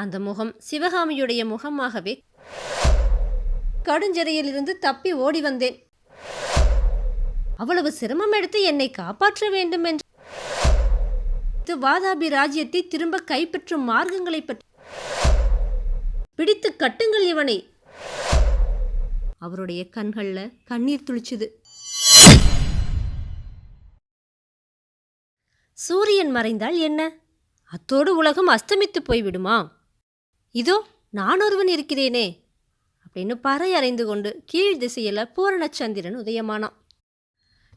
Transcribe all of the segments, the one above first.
அந்த முகம் சிவகாமியுடைய முகமாகவே கடுஞ்செறையிலிருந்து தப்பி ஓடி வந்தேன். அவ்வளவு சிரமம் எடுத்து என்னை காப்பாற்ற வேண்டும் என்று வாதாபி ராஜ்யத்தை திரும்ப கைப்பற்றும் மார்க்கங்களை பற்றி பிடித்து கட்டுங்கள் இவனை. அவருடைய கண்கள்ல கண்ணீர் துளிச்சுது. சூரியன் மறைந்தால் என்ன? அத்தோடு உலகம் அஸ்தமித்து போய்விடுமா? இதோ நான் ஒருவன் இருக்கிறேனே அப்படின்னு பறை அறைந்து கொண்டு கீழ் திசையில் பூரணச்சந்திரன் உதயமானான்.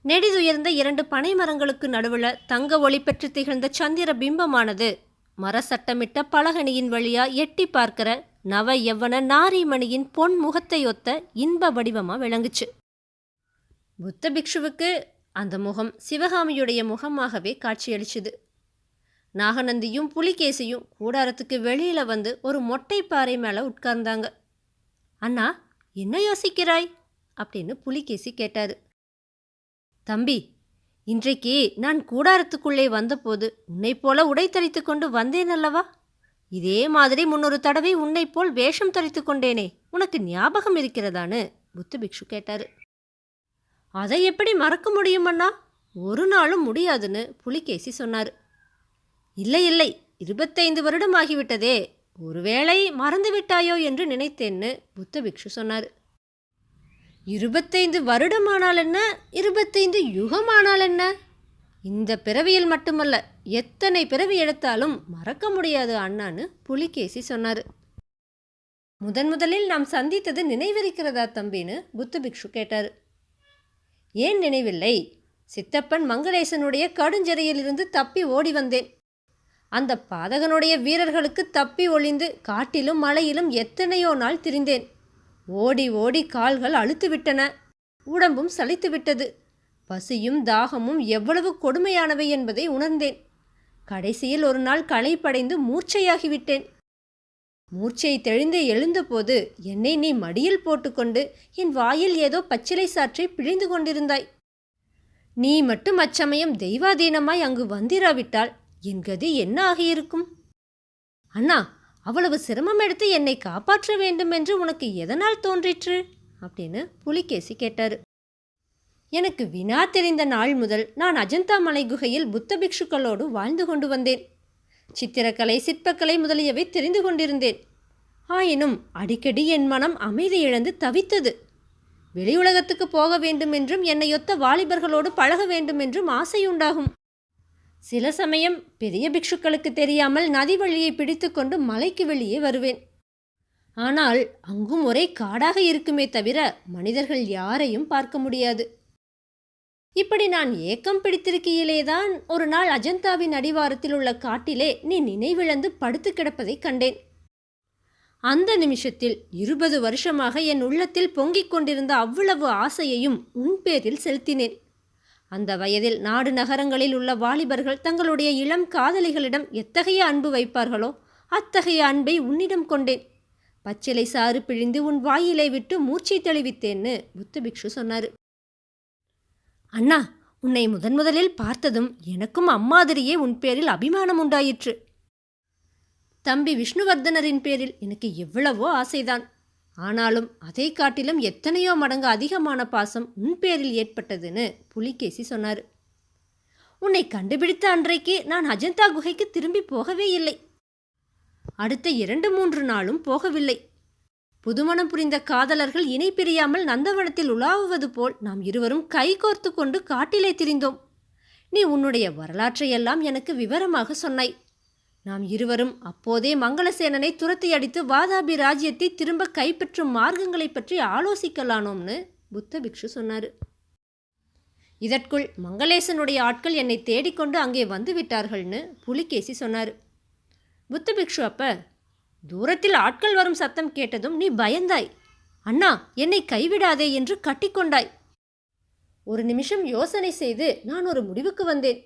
நெடிதுயர்ந்த இரண்டு பனை மரங்களுக்கு நடுவில் தங்க ஒளி பெற்று திகழ்ந்த சந்திர பிம்பமானது மரசட்டமிட்ட பலகணியின் வழியா எட்டி பார்க்கிற நவ எவ்வன நாரிமணியின் பொன் முகத்தையொத்த இன்ப வடிவமாக விளங்குச்சு. புத்த பிக்ஷுவுக்கு அந்த முகம் சிவகாமியுடைய முகமாகவே காட்சியளிச்சுது. நாகநந்தியும் புலிகேசியும் கூடாரத்துக்கு வெளியில் வந்து ஒரு மொட்டை பாறை மேலே உட்கார்ந்தாங்க. அண்ணா என்ன யோசிக்கிறாய்? அப்படின்னு புலிகேசி கேட்டாரு. தம்பி இன்றைக்கு நான் கூடாரத்துக்குள்ளே வந்தபோது உன்னை போல உடை தரித்து கொண்டு வந்தேன் அல்லவா? இதே மாதிரி முன்னொரு தடவை உன்னை போல் வேஷம் தரித்து கொண்டேனே. உனக்கு ஞாபகம் இருக்கிறதான்னு புத்த பிக்ஷு கேட்டாரு. அதை எப்படி மறக்க முடியும் அண்ணா? ஒரு நாளும் முடியாதுன்னு புலிகேசி சொன்னார். இல்லை இல்லை இருபத்தைந்து வருடம் ஆகிவிட்டதே ஒருவேளை மறந்துவிட்டாயோ என்று நினைத்தேன்னு புத்த பிக்ஷு சொன்னார். இருபத்தைந்து வருடமானால் என்ன? இருபத்தைந்து யுகம் ஆனால் என்ன? இந்த பிறவியில் மட்டுமல்ல எத்தனை பிறவி எடுத்தாலும் மறக்க முடியாது அண்ணான்னு புலிகேசி சொன்னார். முதன் முதலில் நாம் சந்தித்தது நினைவிருக்கிறதா தம்பின்னு புத்த பிக்ஷு கேட்டார். ஏன் நினைவில்லை? சித்தப்பன் மங்களேசனுடைய கடுஞ்செறையிலிருந்து தப்பி ஓடி வந்தேன். அந்த பாதகனுடைய வீரர்களுக்கு தப்பி ஒளிந்து காட்டிலும் மலையிலும் எத்தனையோ நாள் திரிந்தேன். ஓடி ஓடி கால்கள் அழுத்துவிட்டன. உடம்பும் சலித்துவிட்டது. பசியும் தாகமும் எவ்வளவு கொடுமையானவை என்பதை உணர்ந்தேன். கடைசியில் ஒரு நாள் களைப்படைந்து மூர்ச்சையாகிவிட்டேன். மூர்ச்சை தெளிந்து எழுந்தபோது என்னை நீ மடியில் போட்டுக்கொண்டு என் வாயில் ஏதோ பச்சிலை சாற்றை பிழிந்து கொண்டிருந்தாய். நீ மட்டும் அச்சமயம் தெய்வாதீனமாய் அங்கு வந்திராவிட்டால் என் கதி என்ன ஆகியிருக்கும் அண்ணா அவ்வளவு சிரமம் எடுத்து என்னை காப்பாற்ற வேண்டும் என்று உனக்கு எதனால் தோன்றிற்று? அப்படின்னு புலிகேசி கேட்டார். எனக்கு வினா தெரிந்த நாள் முதல் நான் அஜந்தா மலை குகையில் புத்த பிக்ஷுக்களோடு வாழ்ந்து கொண்டு வந்தேன். சித்திரக்கலை சிற்பக்கலை முதலியவை தெரிந்து கொண்டிருந்தேன். ஆயினும் அடிக்கடி என் மனம் அமைதி இழந்து தவித்தது. வெளியுலகத்துக்கு போக வேண்டுமென்றும் என்னையொத்த வாலிபர்களோடு பழக வேண்டுமென்றும் ஆசையுண்டாகும் சில சமயம் பெரிய பிக்ஷுக்களுக்கு தெரியாமல் நதி வழியை பிடித்துக்கொண்டு மலைக்கு வெளியே வருவேன். ஆனால் அங்கும் ஒரே காடாக இருக்குமே தவிர மனிதர்கள் யாரையும் பார்க்க முடியாது. இப்படி நான் ஏக்கம் பிடித்திருக்கையிலேதான் ஒரு நாள் அஜந்தாவின் அடிவாரத்தில் உள்ள காட்டிலே நீ நினைவிழந்து படுத்து கிடப்பதைக் கண்டேன். அந்த நிமிஷத்தில் இருபது வருஷமாக என் உள்ளத்தில் பொங்கிக் கொண்டிருந்த அவ்வளவு ஆசையையும் உன் பேரில் செலுத்தினேன். அந்த வயதில் நாடு நகரங்களில் உள்ள வாலிபர்கள் தங்களுடைய இளம் காதலிகளிடம் எத்தகைய அன்பு வைப்பார்களோ அத்தகைய அன்பை உன்னிடம் கொண்டேன். பச்சிலை சாறு பிழிந்து உன் வாயிலை விட்டு மூச்சை தெளிவித்தேன்னு புத்த பிக்ஷு சொன்னார். அண்ணா உன்னை முதன் முதலில் பார்த்ததும் எனக்கும் அம்மாதிரியே உன் பேரில் அபிமானம் உண்டாயிற்று. தம்பி விஷ்ணுவர்தனரின் பேரில் எனக்கு எவ்வளவோ ஆசைதான். ஆனாலும் அதை காட்டிலும் எத்தனையோ மடங்கு அதிகமான பாசம் உன் பேரில் ஏற்பட்டதுன்னு புலிகேசி சொன்னார். உன்னை கண்டுபிடித்த அன்றைக்கு நான் அஜந்தா குகைக்கு திரும்பி போகவே இல்லை. அடுத்த இரண்டு மூன்று நாளும் போகவில்லை. புதுமணம் புரிந்த காதலர்கள் இணை பிரியாமல் நந்தவனத்தில் உலாவுவது போல் நாம் இருவரும் கைகோர்த்து கொண்டு காட்டிலே திரிந்தோம். நீ உன்னுடைய வரலாற்றையெல்லாம் எனக்கு விவரமாக சொன்னாய். நாம் இருவரும் அப்போதே மங்களசேனனை துரத்தி அடித்து வாதாபி ராஜ்யத்தை திரும்ப கைப்பற்றும் மார்க்கங்களை பற்றி ஆலோசிக்கலானோம்னு புத்த பிக்ஷு சொன்னார். இதற்குள் மங்களேசனுடைய ஆட்கள் என்னை தேடிக்கொண்டு அங்கே வந்து விட்டார்கள்னு புலிகேசி சொன்னார். புத்த பிக்ஷு அப்ப தூரத்தில் ஆட்கள் வரும் சத்தம் கேட்டதும் நீ பயந்தாய். அண்ணா என்னை கைவிடாதே என்று கட்டிக்கொண்டாய். ஒரு நிமிஷம் யோசனை செய்து நான் ஒரு முடிவுக்கு வந்தேன்.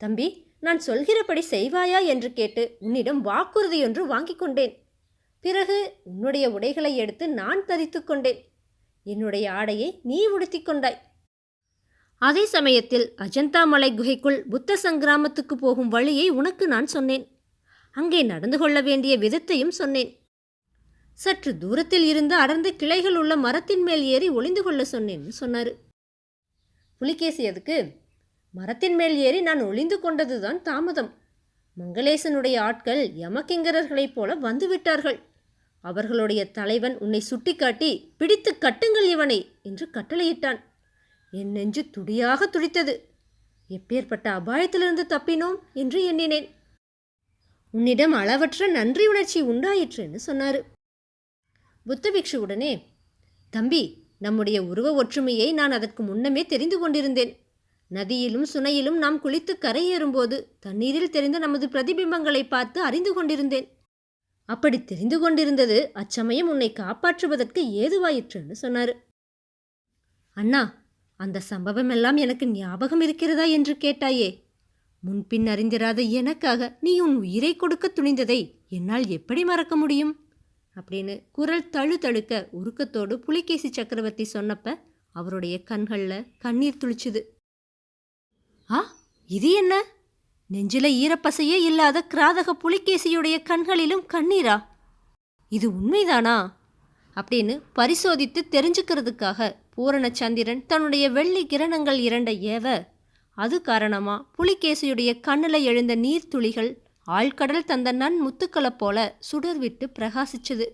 தம்பி நான் சொல்கிறபடி செய்வாயா என்று கேட்டு உன்னிடம் வாக்குறுதியொன்று வாங்கிக் கொண்டேன். பிறகு உன்னுடைய உடைகளை எடுத்து நான் தரித்து கொண்டேன். என்னுடைய ஆடையை நீ உடுத்தி கொண்டாய். அதே சமயத்தில் அஜந்தா மலை குகைக்குள் புத்த சங்கிராமத்துக்கு போகும் வழியை உனக்கு நான் சொன்னேன். அங்கே நடந்து கொள்ள வேண்டிய விதத்தையும் சொன்னேன். சற்று தூரத்தில் இருந்து அடர்ந்த கிளைகள் உள்ள மரத்தின் மேல் ஏறி ஒளிந்து கொள்ள சொன்னேன்னு சொன்னார். புலிகேசி அதுக்கு மரத்தின் மேல் ஏறி நான் ஒளிந்து கொண்டதுதான் தாமதம். மங்களேசனுடைய ஆட்கள் யமகிங்கரர்களைப் போல வந்துவிட்டார்கள். அவர்களுடைய தலைவன் உன்னை சுட்டிக்காட்டி பிடித்து கட்டுங்கள் இவனை! என்று கட்டளையிட்டான். என் நெஞ்சு துடியாக துடித்தது. எப்பேற்பட்ட அபாயத்திலிருந்து தப்பினோம் என்று எண்ணினேன். உன்னிடம் அளவற்ற நன்றி உணர்ச்சி உண்டாயிற்றுன்னு சொன்னார். புத்தபிக்ஷு உடனே தம்பி நம்முடைய உருவ ஒற்றுமையை நான் அதற்கு முன்னமே தெரிந்து கொண்டிருந்தேன். நதியிலும் சுனையிலும் நாம் குளித்து கரையேறும்போது தண்ணீரில் தெரிந்த நமது பிரதிபிம்பங்களை பார்த்து அறிந்து கொண்டிருந்தேன். அப்படி தெரிந்து கொண்டிருந்தது அச்சமயம் உன்னை காப்பாற்றுவதற்கு ஏதுவாயிற்றுன்னு சொன்னார். அண்ணா அந்த சம்பவம் எல்லாம் எனக்கு ஞாபகம் இருக்கிறதா என்று கேட்டாயே. முன்பின் அறிந்திராத எனக்காக நீ உன் உயிரை கொடுக்க துணிந்ததை என்னால் எப்படி மறக்க முடியும்? அப்படின்னு குரல் தழு தழுக்க உருக்கத்தோடு புலிகேசி சக்கரவர்த்தி சொன்னப்ப அவருடைய கண்களில் கண்ணீர் துளிச்சுது. ஆ இது என்ன? நெஞ்சில ஈரப்பசையே இல்லாத கிராதக புலிகேசியுடைய கண்களிலும் கண்ணீரா? இது உண்மைதானா? அப்படின்னு பரிசோதித்து தெரிஞ்சுக்கிறதுக்காக பூரணச்சந்திரன் தன்னுடைய வெள்ளி கிரணங்கள் இரண்ட ஏவ அது காரணமா புலிகேசியுடைய கண்ணில் எழுந்த நீர்த்துளிகள் ஆழ்கடல் தந்த நன் முத்துக்களைப் போல சுடர்விட்டு பிரகாசிச்சது.